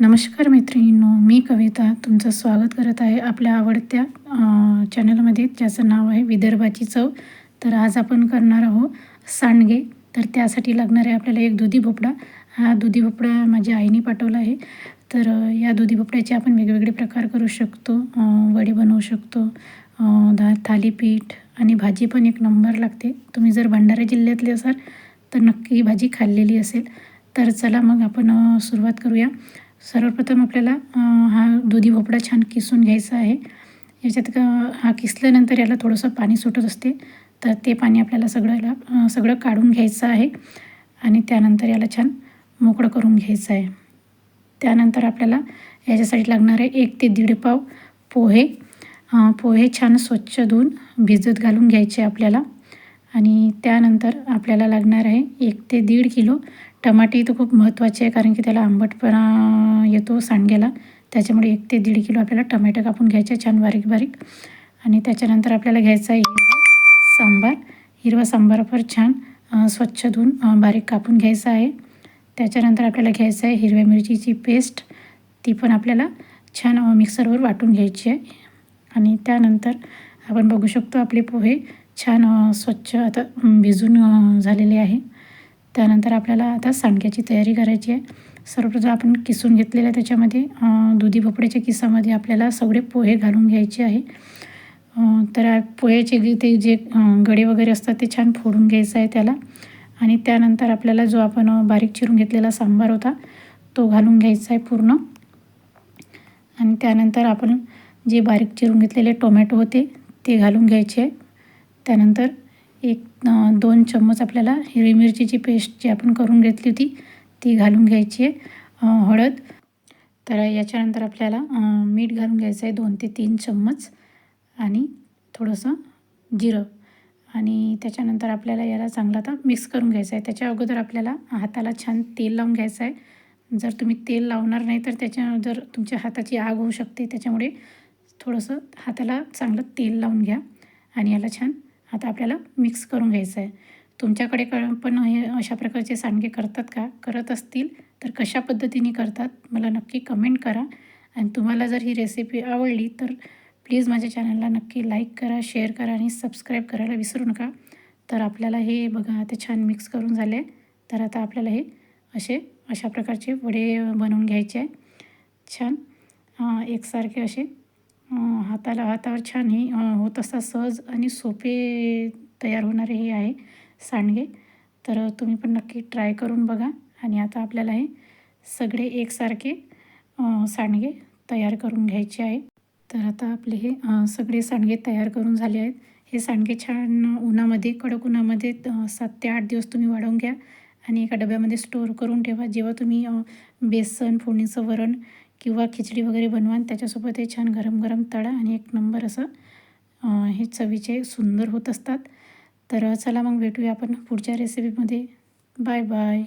नमस्कार मैत्रिणींनो मी कविता तुमचं स्वागत करत आहे आपल्या आवडत्या चॅनलमध्ये ज्याचं नाव आहे विदर्भाची चव. तर आज आपण करणार आहोत सांडगे. तर त्यासाठी लागणार आहे आपल्याला एक दुधी भोपळा. हा दुधी भोपळा माझ्या आईने पाठवला आहे. तर या दुधी भोपळ्याचे आपण वेगवेगळे प्रकार करू शकतो. वडे बनवू शकतो. दा धा थालीपीठ आणि भाजी पण एक नंबर लागते. तुम्ही जर भंडारा जिल्ह्यातले असाल तर नक्की भाजी खाल्लेली असेल. तर चला मग आपण सुरुवात करूया. सर्वप्रथम आपल्याला हा दुधी भोपळा छान किसून घ्यायचा आहे. याच्यात का हा किसल्यानंतर याला थोडंसं पाणी सुटत असते. तर ते पाणी आपल्याला सगळ्याला सगळं काढून घ्यायचं आहे. आणि त्यानंतर याला छान मोकळं करून घ्यायचं आहे. त्यानंतर आपल्याला याच्यासाठी लागणार आहे एक ते दीड पाव पोहे. पोहे छान स्वच्छ धुवून भिजत घालून घ्यायचे आपल्याला. आणि त्यानंतर आपल्याला लागणार आहे एक ते दीड किलो टमाटे तर खूप महत्त्वाचे आहे कारण की त्याला आंबटपणा येतो सांडग्याला. त्याच्यामुळे एक ते दीड किलो आपल्याला टमॅटो कापून घ्यायचे छान बारीक बारीक. आणि त्याच्यानंतर आपल्याला घ्यायचा आहे हिरवा सांबार. हिरवा सांबार पर छान स्वच्छ धुवून बारीक कापून घ्यायचा आहे. त्याच्यानंतर आपल्याला घ्यायचं आहे हिरव्या मिरचीची पेस्ट. ती पण आपल्याला छान मिक्सरवर वाटून घ्यायची आहे. आणि त्यानंतर आपण बघू शकतो आपले पोहे छान स्वच्छ आता भिजून झालेले आहे. त्यानंतर आपल्याला आता सांडग्याची तयारी करायची आहे. सर्वप्रथम आपण किसून घेतलेल्या त्याच्यामध्ये दुधी भोपळ्याच्या किसामध्ये आपल्याला सगळे पोहे घालून घ्यायचे आहे. तर पोह्याचे जे- ते जे गडे वगैरे असतात ते छान फोडून घ्यायचं आहे त्याला. आणि त्यानंतर आपल्याला जो आपण बारीक चिरून घेतलेला सांबार होता तो घालून घ्यायचा आहे पूर्ण. आणि त्यानंतर आपण जे बारीक चिरून घेतलेले टोमॅटो होते ते घालून घ्यायचे आहे. त्यानंतर एक दोन चम्मच आपल्याला हिरवी मिरचीची पेस्ट जी आपण करून घेतली होती ती घालून घ्यायची आहे हळद. तर याच्यानंतर आपल्याला मीठ घालून घ्यायचं आहे दोन ते तीन चम्मच आणि थोडंसं जिरं. आणि त्याच्यानंतर आपल्याला याला चांगलं आता मिक्स करून घ्यायचं आहे. त्याच्या अगोदर आपल्याला हाताला छान तेल लावून घ्यायचं आहे. जर तुम्ही तेल लावणार नाही तर त्याच्या जर तुमच्या हाताची आग होऊ शकते त्याच्यामुळे थोडंसं हाताला चांगलं तेल लावून घ्या आणि याला छान आता आपल्याला मिक्स करून घ्यायचं आहे. तुमच्याकडे क पण हे अशा प्रकारचे सांडगे करतात का? करत असतील तर कशा पद्धतीने करतात? मला नक्की कमेंट करा. आणि तुम्हाला जर ही रेसिपी आवडली तर प्लीज माझ्या चॅनलला नक्की लाईक करा शेअर करा आणि सबस्क्राईब करायला विसरू नका. तर आपल्याला हे बघा आता छान मिक्स करून झाले. तर आता आपल्याला हे असे अशा प्रकारचे वडे बनवून घ्यायचे आहे. छान एकसारखे असे हाताला हातावर छान हे होत असतात सहज आणि सोपे तयार होणारे हे आहे सांडगे. तर तुम्ही पण नक्की ट्राय करून बघा. आणि आता आपल्याला हे सगळे एकसारखे सांडगे तयार करून घ्यायचे आहे. तर आता आपले हे सगळे सांडगे तयार करून झाले आहेत. हे सांडगे छान उन्हामध्ये कडक उन्हामध्ये सात ते आठ दिवस तुम्ही वाढवून घ्या. आणि एका डब्यामध्ये स्टोअर करून ठेवा. जेव्हा तुम्ही बेसन फोडणीचं वरण किंवा खिचडी वगैरे बनवा त्याच्यासोबत हे छान गरम गरम तळा आणि एक नंबर असं हे चवीचे सुंदर होत असतात. तर चला मग भेटूया आपण पुढच्या रेसिपीमध्ये बाय बाय